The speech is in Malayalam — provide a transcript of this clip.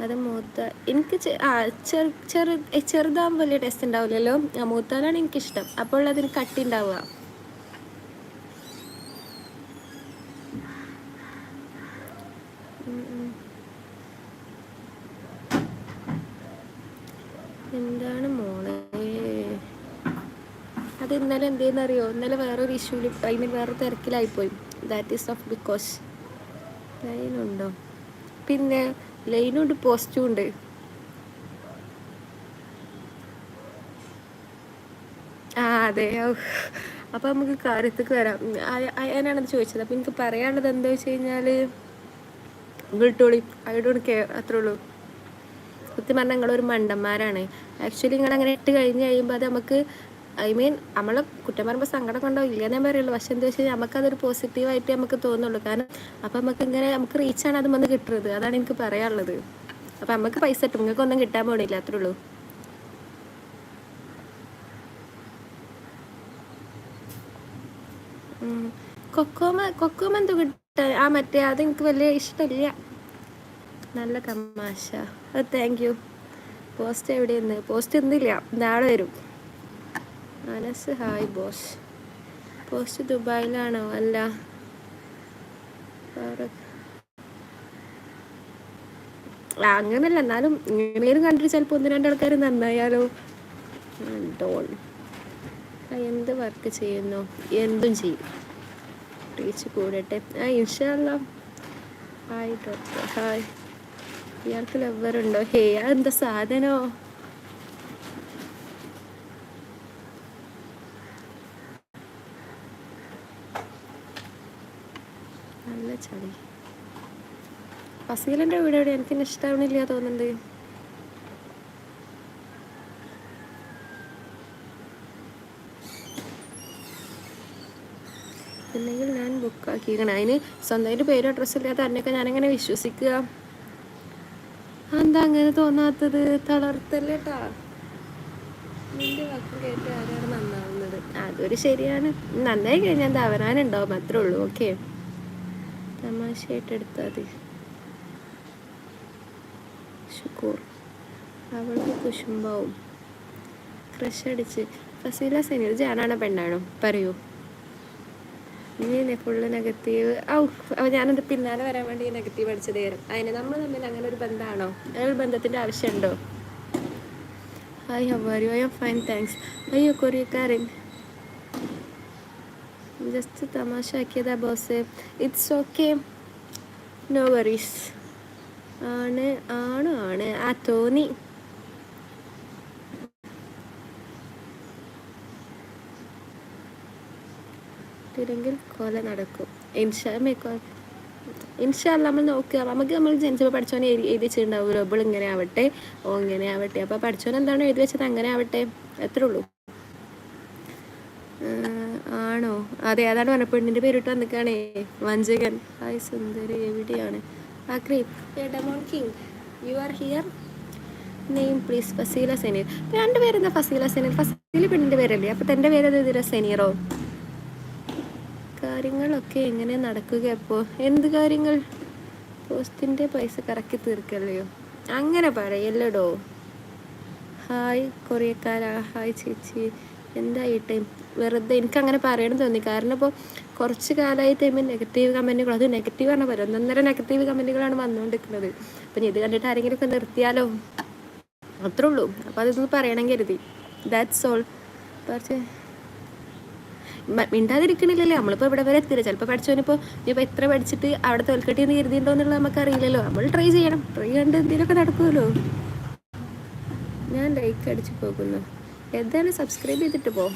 അത് മൂത്ത എനിക്ക് ആ ചെറു ചെറു ചെറുതാകുമ്പോൾ വലിയ ടേസ്റ്റ് ഉണ്ടാവില്ലല്ലോ. മൂത്താലാണ് എനിക്കിഷ്ടം. അപ്പോൾ അതിന് കട്ടി ഉണ്ടാവുക. എന്താണ് മോളെ? അത് ഇന്നലെ എന്തെന്ന് അറിയോ ഇന്നലെ വേറൊരു ഇഷ്യൂൽ അതിന് വേറെ തിരക്കിലായിപ്പോയി. ദാറ്റ് ഈസ് ഓഫ് ബിക്കോസ് ലൈനുണ്ടോ പിന്നെ ലൈനുണ്ട് പോസ്റ്റും ഉണ്ട്. ആ അതെ. അപ്പോൾ അപ്പൊ നമുക്ക് കാര്യത്തേക്ക് വരാം. ഞാനാണത് ചോദിച്ചത്. അപ്പൊ എനിക്ക് പറയാനുള്ളത് എന്താ വെച്ച് കഴിഞ്ഞാൽ വിട്ടോളി ഐ ഡോണ്ട് കെയർ അത്രേ ഉള്ളൂ. സത്യം പറഞ്ഞാൽ നിങ്ങളൊരു മണ്ടന്മാരാണ്. ആക്ച്വലി നിങ്ങൾ അങ്ങനെ ഇട്ട് കഴിഞ്ഞ് കഴിയുമ്പോൾ അത് നമുക്ക് ഐ മീൻ നമ്മളെ കുറ്റം പറയുമ്പോൾ സങ്കടം കൊണ്ടോ ഇല്ല ഞാൻ പറയുള്ളൂ പക്ഷെ എന്താ വെച്ചാൽ നമുക്കതൊരു പോസിറ്റീവായിട്ട് നമുക്ക് തോന്നുള്ളൂ കാരണം അപ്പം നമുക്ക് ഇങ്ങനെ നമുക്ക് റീച്ചാണ് അത് വന്ന് കിട്ടുന്നത് അതാണ് എനിക്ക് പറയാനുള്ളത്. അപ്പം നമുക്ക് പൈസ കിട്ടും. നിങ്ങൾക്ക് ഒന്നും കിട്ടാൻ പോണില്ല. അത്രേ ഉള്ളൂ. കൊക്കോമ കൊക്കോമ എന്തോ കിട്ടാൻ ആ മറ്റേ അത് എനിക്ക് വലിയ ഇഷ്ടമില്ല. നല്ല കമാശ അത് താങ്ക് യു പോസ്റ്റ് എവിടെയെന്ന്? പോസ്റ്റ് ഇന്നില്ല നാളെ വരും. Anas hi boss. പോസ്റ്റ് ദുബായിലാണോ? അല്ല. അങ്ങനല്ല. എന്നാലും ഇങ്ങനെയും കണ്ടിട്ട് ചിലപ്പോൾ ഒന്ന് രണ്ടാൾക്കാർ നന്നായാലോ. എന്ത് വർക്ക് ചെയ്യുന്നു? എന്തും ചെയ്യും. ടീച്ച് കൂടട്ടെ. ആ ഇൻഷാല്ല ഹായ് ഡോക്ടർ. ഹായ്. ഇയാൾക്ക് ലവറുണ്ടോ ഹേ അതെന്താ സാധനോ? നല്ല ചളി. ഫസീലിന്റെ വീട് എവിടെ? എനിക്ക് ഇഷ്ടാവണില്ല തോന്നുന്നുണ്ട്. അല്ലെങ്കിൽ ഞാൻ ബുക്ക് ആക്കിയിരിക്കണം അതിന് സ്വന്തമായിട്ട് പേരും അഡ്രസ്സ് ഇല്ലാത്ത അതിനൊക്കെ ഞാനെങ്ങനെ വിശ്വസിക്കുക? എന്താ അങ്ങനെ തോന്നാത്തത്? തളർത്തല്ലേട്ടാ നിന്റെ വാക്കും കേട്ട് ആരാണ് നന്നാവുന്നത്? അതൊരു ശരിയാണ്. നന്നായി കഴിഞ്ഞാൽ എന്താ അവനാനുണ്ടാവും. അത്രേ ഉള്ളൂ. ഓക്കെ തമാശയായിട്ട് എടുത്താൽ മതി. ഷുക്കൂർ. അവൾക്ക് കുശുംബാവും ക്രഷ് അടിച്ച് ഫസീല സനീർ ജാനാണോ പെണ്ണാണോ? പറയൂ. ഇനി ഫുള്ള് നെഗറ്റീവ് ഔ ഞാനത് പിന്നാലെ വരാൻ വേണ്ടി നെഗറ്റീവ് അടിച്ചത് കയറും അതിന് നമ്മൾ തമ്മിൽ അങ്ങനെ ഒരു ബന്ധമാണോ? അങ്ങനെ ഒരു ബന്ധത്തിന്റെ ആവശ്യമുണ്ടോ? ഹായ് ഹവാരി ഐ എം ഫൈൻ താങ്ക്സ് അയ്യോ കൊറിയക്കാരൻ ജസ്റ്റ് തമാശ ആക്കിയതാ boss. It's okay no worries ആണ് ആണോ ആണ്. ആ തോന്നി. തിരെങ്കിൽ കൊല നടക്കും. ഇൻഷാ ഇൻഷാല്ല നമ്മൾ നോക്കുക. നമുക്ക് നമ്മൾ ജനിച്ചപ്പോൾ പഠിച്ചോനെ എഴുതി എഴുതി വെച്ചിട്ടുണ്ടാവുമല്ലോ. ഇപ്പോൾ ഇങ്ങനെ ആവട്ടെ ഓ ഇങ്ങനെ ആവട്ടെ. അപ്പോൾ പഠിച്ചോൻ എന്താണ് എഴുതി വെച്ചത് അങ്ങനെ ആവട്ടെ. അത്രേ ഉള്ളൂ. ആണോ? അതെ അതാണ് പറഞ്ഞ പെണ്ണിന്റെ പേരിട്ട് വന്നിക്കാണേ. വഞ്ചകൻ. ഹായ് സുന്ദരി എവിടെയാണ്? ആക്രി. Demon king. You are here name please Faseela Seneer. രണ്ട് പേരെന്താ ഫസീല സെനീർ? ഫസീല പെണ്ണിന്റെ പേരല്ലേ? അപ്പം തന്റെ പേര് ഇതിര സെനീറോ? കാര്യങ്ങളൊക്കെ എങ്ങനെ നടക്കുക അപ്പോൾ എന്ത് കാര്യങ്ങൾ? പോസ്റ്റിന്റെ പൈസ കറക്കി തീർക്കല്ലയോ? അങ്ങനെ പറയല്ലടോ. ഹായ് കൊറിയക്കാരാ. ഹായ് ചേച്ചി. എന്തായിട്ട് വെറുതെ എനിക്ക് അങ്ങനെ പറയണം തോന്നി. കാരണം ഇപ്പോൾ കുറച്ച് കാലമായി ഇപ്പം നെഗറ്റീവ് കമന്റുകൾ അത് നെഗറ്റീവ് ആണ് പറയുന്നത്. ഒന്നൊന്നര നെഗറ്റീവ് കമന്റുകളാണ് വന്നുകൊണ്ടിരിക്കുന്നത് അപ്പം ഇത് കണ്ടിട്ട് ആരെങ്കിലും ഒക്കെ നിർത്തിയാലോ? അത്രേ ഉള്ളൂ. അപ്പോൾ അതൊന്ന് പറയണം കരുതി. ദാറ്റ്സ് ഓൾ കുറച്ച് മിണ്ടാതിരിക്കണില്ലല്ലോ. നമ്മളിപ്പോൾ ഇവിടെ വരെ എത്തില്ല. ചിലപ്പോൾ പഠിച്ചവനിപ്പോൾ ഇപ്പോൾ എത്ര പഠിച്ചിട്ട് അവിടെ തോൽക്കട്ടി എന്ന് കരുതിയിട്ടുണ്ടോ എന്നുള്ളത് നമുക്കറിയില്ലല്ലോ. നമ്മൾ ട്രൈ ചെയ്യണം. ട്രൈ കണ്ട് എന്തെങ്കിലുമൊക്കെ നടക്കുമല്ലോ. ഞാൻ ലൈക്ക് അടിച്ചു പോകുന്നു. എന്തായാലും സബ്സ്ക്രൈബ് ചെയ്തിട്ട് പോ?